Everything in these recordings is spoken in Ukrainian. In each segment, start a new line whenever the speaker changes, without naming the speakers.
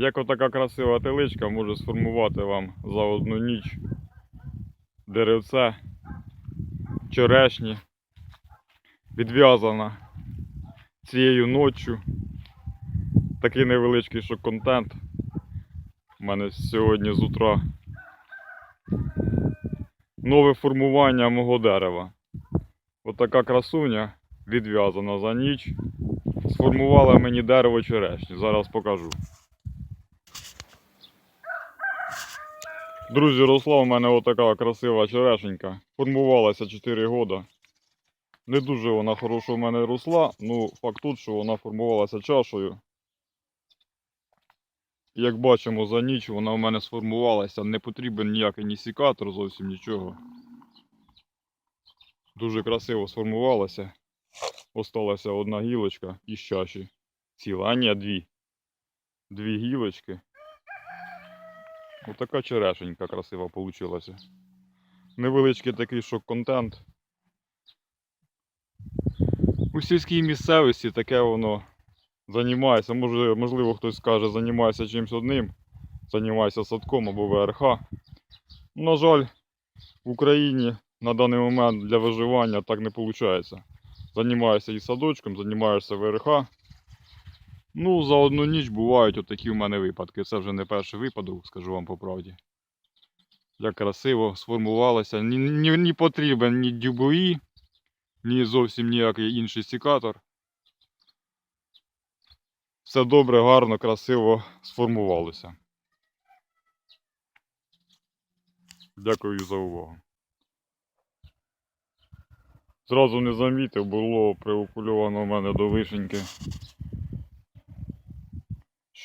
Як отака красива теличка може сформувати вам за одну ніч деревце, черешні, відв'язана цією ноччю. Такий невеличкий шок-контент. У мене сьогодні з утра нове формування мого дерева. Отака красуня відв'язана за ніч. Сформувала мені дерево черешні. Зараз покажу. Друзі, росла у мене отака красива черешенька. Формувалася 4 роки. Не дуже вона хорошо в мене росла, ну факт тут, що вона формувалася чашею. Як бачимо, за ніч вона у мене сформувалася, не потрібен ніякий ні сікатор, зовсім нічого. Дуже красиво сформувалася. Осталася одна гілочка із чаші. Ціла, а ні, дві. Дві гілочки. Отака черешенька красива получилася. Невеличкий такий шок-контент. У сільській місцевості таке воно займається. Може, можливо, хтось скаже, займається чимось одним, займається садком або ВРХ. На жаль, в Україні на даний момент для виживання так не виходить. Займаєшся і садочком, займаєшся ВРХ. Ну, за одну ніч бувають отакі в мене випадки. Це вже не перший випадок, скажу вам по правді. Як красиво сформувалося. Ні, ні, ні потрібен ні дюбої, ні зовсім ніякий інший сікатор. Все добре, гарно, красиво сформувалося. Дякую за увагу. Зразу не замітив, було приокульовано в мене до вишеньки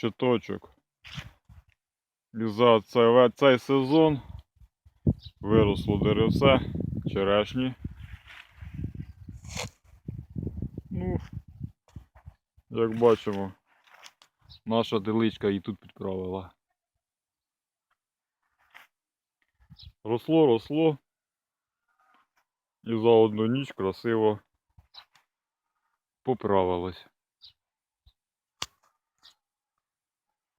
щиточок. І за цей, цей сезон виросло деревце, черешні. Ну, як бачимо, наша деличка і тут підправила. Росло, росло. І за одну ніч красиво поправилось.